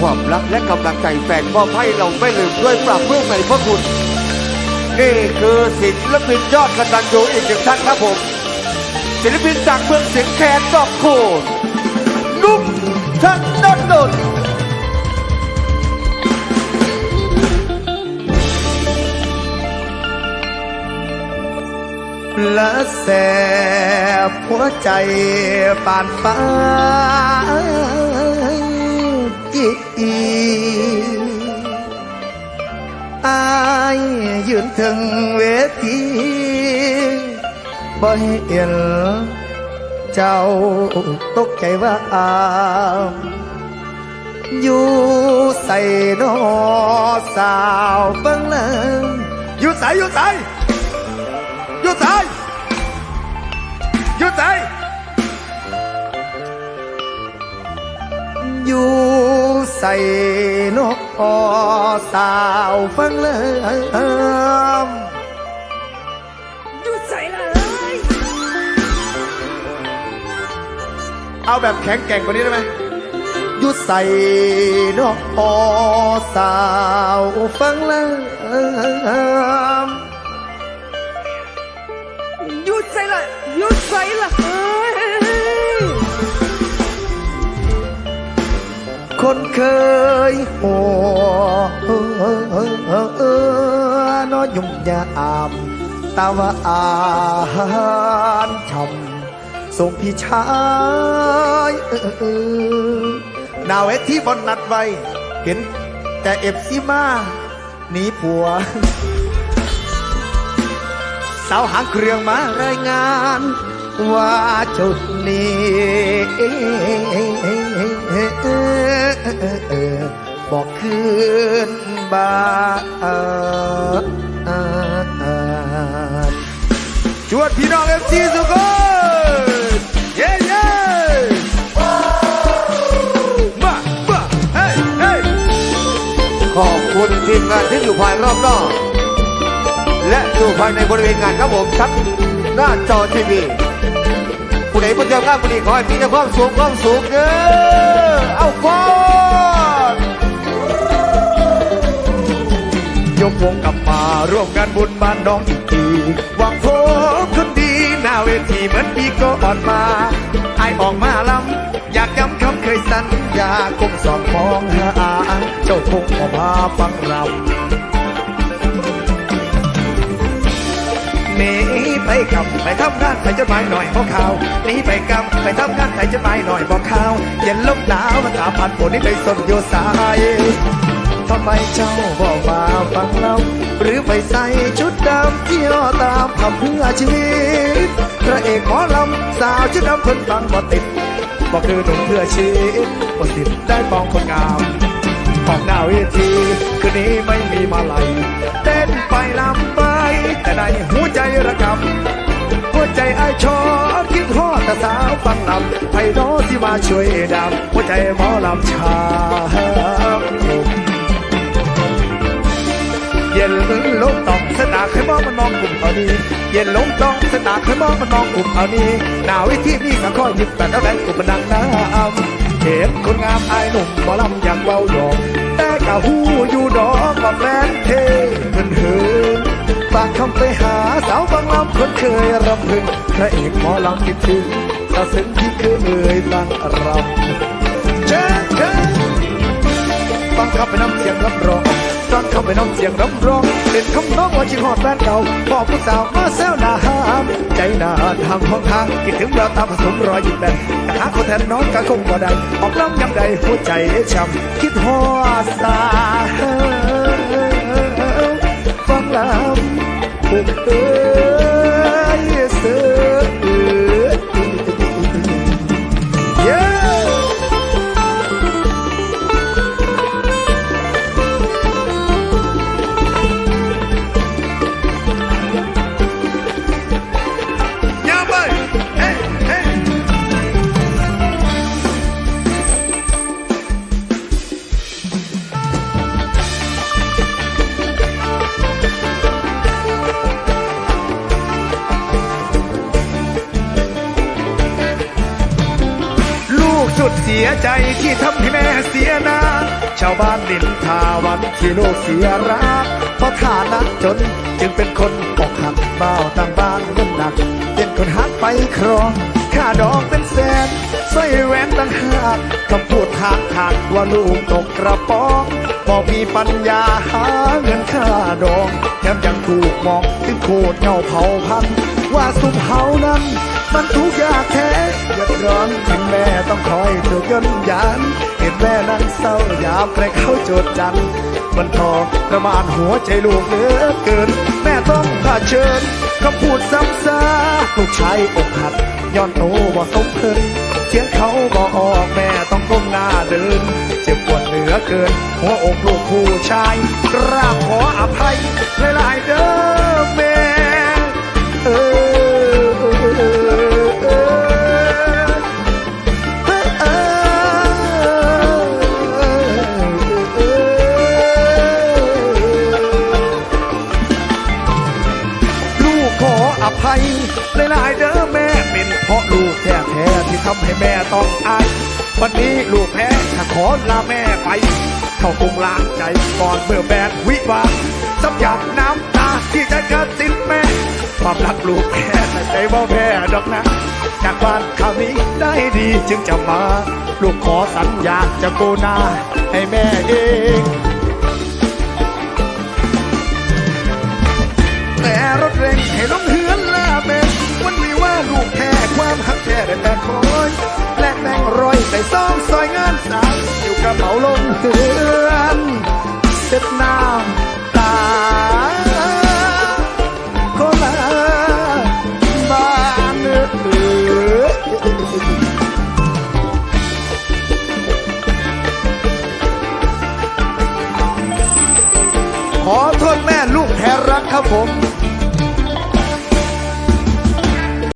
ความรักและกำลังใจแฟนมอบให้เราไม่ลืมด้วยปรับเพื่อในพระคุณ นี่คือศิลปินยอดกตัญญูอีกหนึ่งท่านครับผม ศิลปินจากเมืองเสียงแคนดอกโคนนุ่มทันดนดนและแสบหัวใจปานฟ้า จีอายยืนถึงเวทีบ่เห็นเจ้าตกใจว่าอ ใส่นกอสาวฟังเลยหยุดใส่เลยเอาแบบแข็งแกร่งกว่านี้ได้ไหมหยุดใส่นกอสาวฟังเลย นเคยโอ้น้อยยุ่งยามตาว่าอาหารช่ำส่งพี่ชายหนาเวทีบนนัดไว้ เห็นแต่เอฟซีมาหนีผัว สาวหางเครื่องมารายงานว่าจุดนี้ บอกคืนบาชวนพี่น้องเอฟซีสุกนเย้เย้มามาเฮ้เฮ้ขอบคุณทีมงานที่อยู่ภายรอบนอกและอยู่ภายในบริเวณงานครับผมทั้งหน้าจอทีวีผู้ใดผู้เจ้างานผู้นี้ขอให้มีแต่ความสูงความสูงเด้อเอาก่อ วงกลับมาร่วมงานบุญบ้านน้องอีกทีหวังพบคนดีหน้าเวทีเหมือนปีก็อ่อนมาไอายออกมาลำอยากย้ำคำเคยสัญญาคงสองมองหาเจ้าคงออกมาฟังรำหนีไปกำไปทำงานไปจดหมายหน่อยบอกข่าวหนีไปกำไปทำงานไปจดหมายหน่อยบอกข่าวเย็นลมหนาวมันถามผ่านฝนนี่ไปสนโยสาย ทำไมเจ้าบอกมาฟังเรา หรือไปใส่ชุดดำเที่ยวตามคำเพื่อชีวิตพระเอกหมอลำสาวชุดดำเพิ่นฟังบ่ติดบอกคือหนุ่มเพื่อชีวิตบ่ติดได้ปองคนงามของหน้าเวทีคืนนี้ไม่มีมาลัยเต้นไปลำไป แต่ในหัวใจระกำหัวใจไอชอคิดฮอดแต่สาวฟังลำไพ่น้อที่มาช่วยดำหัวใจหมอลำชา เย็นลงต้องสตาเคยมองมันมองกลุ่มเอานี้เย็นลงต้องสตาเคยมองมันมองกลุ่มเอานี้หนาววิธีนี้สังข้อหยิบแต่แล้วแรงกลุ่มมันดังน้ำเห็นคนงามอายหนุ่มหมอลำอย่างเบาหยอกแต่กะหูอยู่ดอกว่าแฟนเทเพิ่นเหินฝากคำไปหาสาวบางลำคนเคยรำพึงพระเอกหมอลำคิดถึงสาวซึ้งที่เคยตั้งรำเชิญเชิญฟังคำไปน้ำเสียงรับรอง ฟังคำไปน้องเสียงร้องร้องเป็นคำน้องว่าชิงหอดแฟนเก่าบอกผู้สาวมาแซวหน้าห้ามใจหนาทางห้องทางคิดถึงเราตามผสมรอยหยิบแบนแต่หาคนแทนน้องก็คงบ่ได้ออกล้ำยังใดหัวใจช้ำคิดฮอดสาฟังลำบุกเอ้ย สียใจที่ทำให้แม่เสียนา ชาวบ้านดินทาวันที่ลูกเสียรักเพราะฐานะจนจึงเป็นคนอกหักเบาต่างบ้านเงินหนัก เป็นคนหักไปครองค่าดอกเป็นแสนสร้อยแหวนต่างหากคำพูดทางหักว่าลูกตกกระป๋องบอกมีปัญญาหาเงินค่าดองแถมยังถูกมองถึงโคตรเงาเผาพัน ว่าสุมเฮานั้นมันทุกข์ยากแท้เดือดร้อนถึงแม่ต้องคอยถูกยนยาน เห็นแม่นั้นเศร้ายามใครเข้าโจดจันมันทอประมาณหัวใจลูกเหลือเกิน แม่ต้องเผชิญคำพูดซ้ำซากลูกชายอกหักย้อนโตบ่สมเพิ่นเสียงเขาบอกออกแม่ต้องก้มหน้าเดิน เจ็บปวดเหลือเกิน หัวอกลูกผู้ชายกราบ ทำให้แม่ต้องอายวันนี้ลูกแพ้ถ้าขอลาแม่ไป เข้าคงล้างใจก่อนเมื่อแบนวิวาสับหยาดน้ำตาที่จะเกิดสิ้นแม่ความรักลูกแพ้แต่ใจว่าแพ้ดอกนะจากบ้านคราวนี้ได้ดีจึงจะมา ลูกขอสัญญาจะโกนาให้แม่เองแต่รถเร่งให้ลงเความหักแท้ได้แต่คอยแลกแบ่งร้อยใส่ซองซอยงานสาวอยู่กระเป๋าลงเฮือนเสร็จน้ำตาโคลาบ้านเออขอโทษแม่ลูกแพ้รักครับผม